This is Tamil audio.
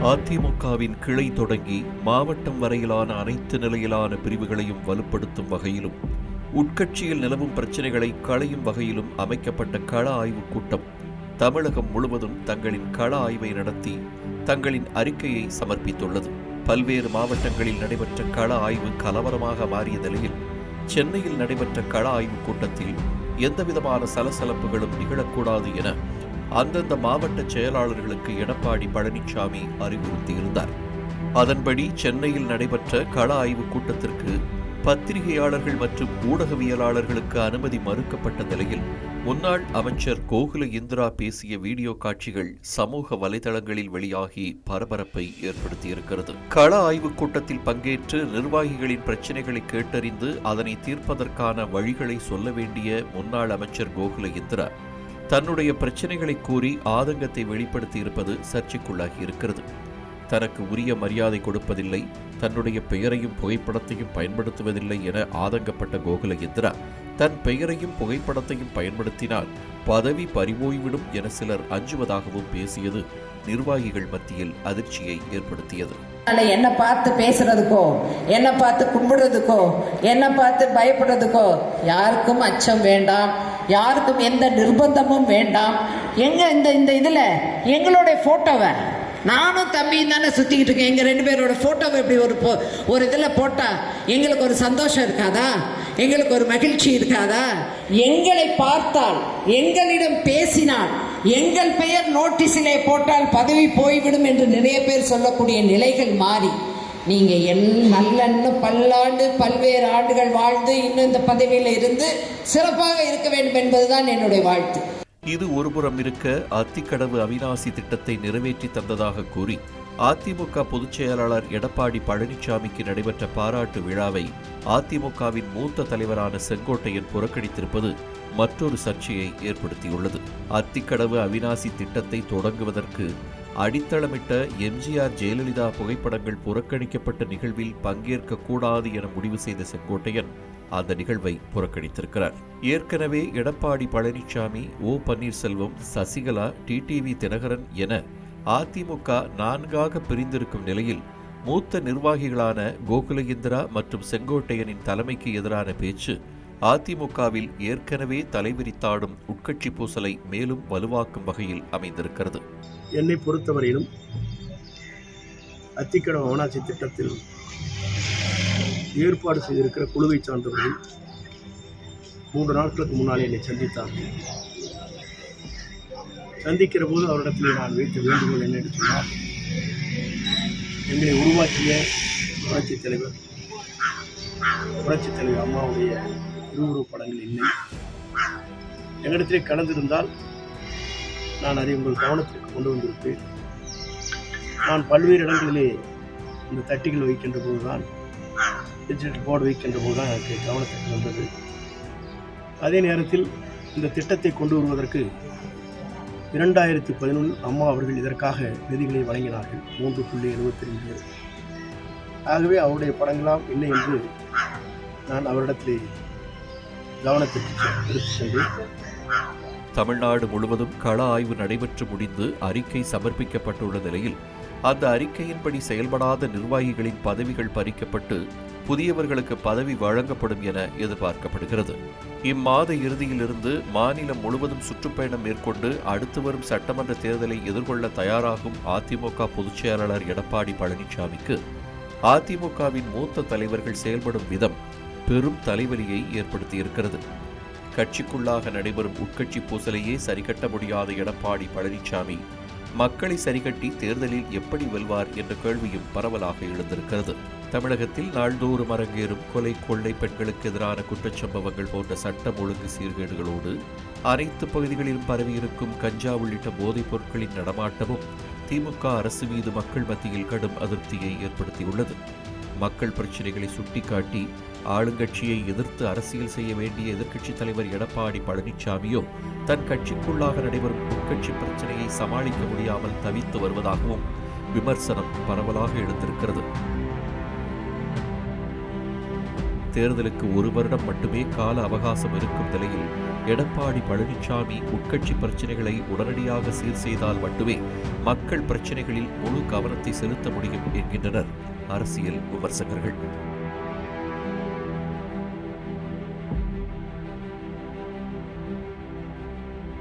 அதிமுகவின் கிளை தொடங்கி மாவட்டம் வரையிலான அனைத்து நிலையிலான பிரிவுகளையும் வலுப்படுத்தும் வகையிலும் உட்கட்சியில் நிலவும் பிரச்சினைகளை களையும் வகையிலும் அமைக்கப்பட்ட கள ஆய்வுக் கூட்டம் தமிழகம் முழுவதும் தங்களின் கள ஆய்வை நடத்தி தங்களின் அறிக்கையை சமர்ப்பித்துள்ளது. பல்வேறு மாவட்டங்களில் நடைபெற்ற கள ஆய்வு கலவரமாக மாறிய நிலையில் சென்னையில் நடைபெற்ற கள ஆய்வுக் கூட்டத்தில் எந்தவிதமான சலசலப்புகளும் நிகழக்கூடாது என அந்தந்த மாவட்ட செயலாளர்களுக்கு எடப்பாடி பழனிசாமி அறிவுறுத்தியிருந்தார். அதன்படி சென்னையில் நடைபெற்ற கள ஆய்வுக் கூட்டத்திற்கு பத்திரிகையாளர்கள் மற்றும் ஊடகவியலாளர்களுக்கு அனுமதி மறுக்கப்பட்ட நிலையில் முன்னாள் அமைச்சர் கோகுல இந்திரா பேசிய வீடியோ காட்சிகள் சமூக வலைதளங்களில் வெளியாகி பரபரப்பை ஏற்படுத்தியிருக்கிறது. கள ஆய்வுக் கூட்டத்தில் பங்கேற்று நிர்வாகிகளின் பிரச்சினைகளை கேட்டறிந்து அதனை தீர்ப்பதற்கான வழிகளை சொல்ல வேண்டிய முன்னாள் அமைச்சர் கோகுல இந்திரா தன்னுடைய பிரச்சனைகளை கூறி ஆதங்கத்தை வெளிப்படுத்தி இருப்பது சர்ச்சைக்குள்ளாகி இருக்கிறது. தனக்கு உரிய மரியாதை கொடுப்பதில்லை தன்னுடைய பெயரையும் புகைப்படத்தையும் பயன்படுத்துவதில்லை என ஆதங்கப்பட்ட கோகுல இந்திரா தன் பெயரையும் புகைப்படத்தையும் பயன்படுத்தினால் பதவி பறிபோய்விடும் என சிலர் அஞ்சுவதாகவும் பேசியது நிர்வாகிகள் மத்தியில் அதிர்ச்சியை ஏற்படுத்தியது. அதனால என்னை பார்த்து பேசுறதுக்கோ என்னை பார்த்து கும்பிடுறதுக்கோ என்னை பார்த்து பயப்படுறதுக்கோ யாருக்கும் அச்சம் வேண்டாம். யாருக்கும் எந்த நிர்பந்தமும் வேண்டாம். எங்க இந்த இந்த இதில் எங்களுடைய போட்டோவை நானும் தம்பியும் தானே சுற்றிக்கிட்டு இருக்கேன் எங்கள் ரெண்டு பேரோட ஃபோட்டோவை இப்படி ஒரு போ- ஒரு இதில் போட்டால் எங்களுக்கு ஒரு சந்தோஷம் இருக்காதா? எங்களுக்கு ஒரு மகிழ்ச்சி இருக்காதா? எங்களை பார்த்தால் எங்களிடம் பேசினால் எங்கள் பெயர் நோட்டீஸிலே போட்டால் பதவி போய்விடும் என்று நிறைய பேர் சொல்லக்கூடிய நிலைகள் மாறி நீங்க என் நல்ல பல்லாண்டு பல்வேறு ஆண்டுகள் வாழ்ந்து இன்னும் இந்த பதவியில் இருந்து சிறப்பாக இருக்க வேண்டும் என்பதுதான் என்னுடைய வாழ்த்து. இது ஒருபுறம் இருக்க அத்திக்கடவு அவிநாசி திட்டத்தை நிறைவேற்றி தந்ததாக கூறி அதிமுக பொதுச் செயலாளர் எடப்பாடி பழனிசாமிக்கு நடைபெற்ற பாராட்டு விழாவை அதிமுகவின் மூத்த தலைவரான செங்கோட்டையன் புறக்கணித்திருப்பது மற்றொரு சர்ச்சையை ஏற்படுத்தியுள்ளது. அத்திக்கடவு அவிநாசி திட்டத்தை தொடங்குவதற்கு அடித்தளமிட்ட எம்ஜிஆர் ஜெயலலிதா புகைப்படங்கள் புறக்கணிக்கப்பட்ட நிகழ்வில் பங்கேற்க கூடாது என முடிவு செய்த செங்கோட்டையன் அந்த நிகழ்வை புறக்கணித்திருக்கிறார். ஏற்கனவே எடப்பாடி பழனிசாமி ஓ பன்னீர்செல்வம் சசிகலா டிடிவி தினகரன் என அதிமுக நான்காக பிரிந்திருக்கும் நிலையில் மூத்த நிர்வாகிகளான கோகுல இந்திரா மற்றும் செங்கோட்டையனின் தலைமைக்கு எதிரான பேச்சு அதிமுகவில் ஏற்கனவே தலைவிரித்தாடும் உட்கட்சி பூசலை மேலும் வலுவாக்கும் வகையில் அமைந்திருக்கிறது. என்னை பொறுத்தவரையிலும் அத்திக்கடம் அவனாட்சி திட்டத்தில் ஏற்பாடு செய்திருக்கிற குழுவை சார்ந்தவர்கள் மூன்று நாட்களுக்கு முன்னாலே என்னை சந்தித்தார்கள். சந்திக்கிற போது அவரிடத்தில் நான் வைத்த வேண்டுகோள் என்ன என்று சொன்னால் எங்களை உருவாக்கிய புரட்சித் தலைவர் புரட்சித் தலைவர் அம்மாவுடைய திருவுருவப் படங்கள் இல்லை. எங்களிடத்திலே கலந்திருந்தால் நான் அதை உங்கள் கவனத்திற்கு கொண்டு வந்திருப்பேன். நான் பல்வேறு இடங்களிலே இந்த தட்டிகள் வைக்கின்ற போதுதான் டிஜிட்டல் போர்டு வைக்கின்ற போதுதான் எனக்கு கவனத்திற்கு வந்தது. அதே நேரத்தில் இந்த திட்டத்தை கொண்டு வருவதற்கு இரண்டாயிரத்தி பதினொன்றில் அம்மா அவர்கள் இதற்காக நிதிகளை வழங்கினார்கள். மூன்று புள்ளி எழுபத்தி ரெண்டு. ஆகவே அவருடைய படங்களாம் இல்லை என்று நான் அவரிடத்திலே கவனத்திற்கு எடுத்து சென்றேன். தமிழ்நாடு முழுவதும் கள ஆய்வு நடைபெற்று முடிந்து அறிக்கை சமர்ப்பிக்கப்பட்டுள்ள நிலையில் அந்த அறிக்கையின்படி செயல்படாத நிர்வாகிகளின் பதவிகள் பறிக்கப்பட்டு புதியவர்களுக்கு பதவி வழங்கப்படும் என எதிர்பார்க்கப்படுகிறது. இம்மாத இறுதியிலிருந்து மாநிலம் முழுவதும் சுற்றுப்பயணம் மேற்கொண்டு அடுத்து வரும் சட்டமன்ற தேர்தலை எதிர்கொள்ள தயாராகும் அதிமுக பொதுச் செயலாளர் எடப்பாடி பழனிசாமிக்கு அதிமுகவின் மூத்த தலைவர்கள் செயல்படும் விதம் பெரும் தலைவலியை ஏற்படுத்தியிருக்கிறது. கட்சிக்குள்ளாக நடைபெறும் உட்கட்சி பூசலையே சரிகட்ட முடியாத எடப்பாடி பழனிசாமி மக்களை சரிகட்டி தேர்தலில் எப்படி வெல்வார் என்ற கேள்வியும் பரவலாக எழுந்திருக்கிறது. தமிழகத்தில் நாள்தோறும் அரங்கேறும் கொலை கொள்ளை பெண்களுக்கு எதிரான குற்றச்சம்பவங்கள் போன்ற சட்டம் ஒழுங்கு சீர்கேடுகளோடு அனைத்து பகுதிகளிலும் பரவியிருக்கும் கஞ்சா உள்ளிட்ட போதைப் பொருட்களின் நடமாட்டமும் திமுக அரசு மீது மக்கள் மத்தியில் கடும் அதிருப்தியை ஏற்படுத்தியுள்ளது. மக்கள் பிரச்சினைகளை சுட்டிக்காட்டி ஆளுங்கட்சியை எதிர்த்து அரசியல் செய்ய வேண்டிய எதிர்க்கட்சித் தலைவர் எடப்பாடி பழனிசாமியோ தன் கட்சிக்குள்ளாக நடைபெறும் உட்கட்சி பிரச்சனையை சமாளிக்க முடியாமல் தவித்து வருவதாகவும் விமர்சனம் பரவலாக எடுத்திருக்கிறது தேர்தலுக்கு ஒரு வருடம் மட்டுமே கால அவகாசம் இருக்கும் நிலையில் எடப்பாடி பழனிசாமி உட்கட்சி பிரச்சனைகளை உடனடியாக சீர் செய்தால் மட்டுமே மக்கள் பிரச்சனைகளில் முழு கவனத்தை செலுத்த முடியும் என்கின்றனர் அரசியல் விமர்சகர்கள்.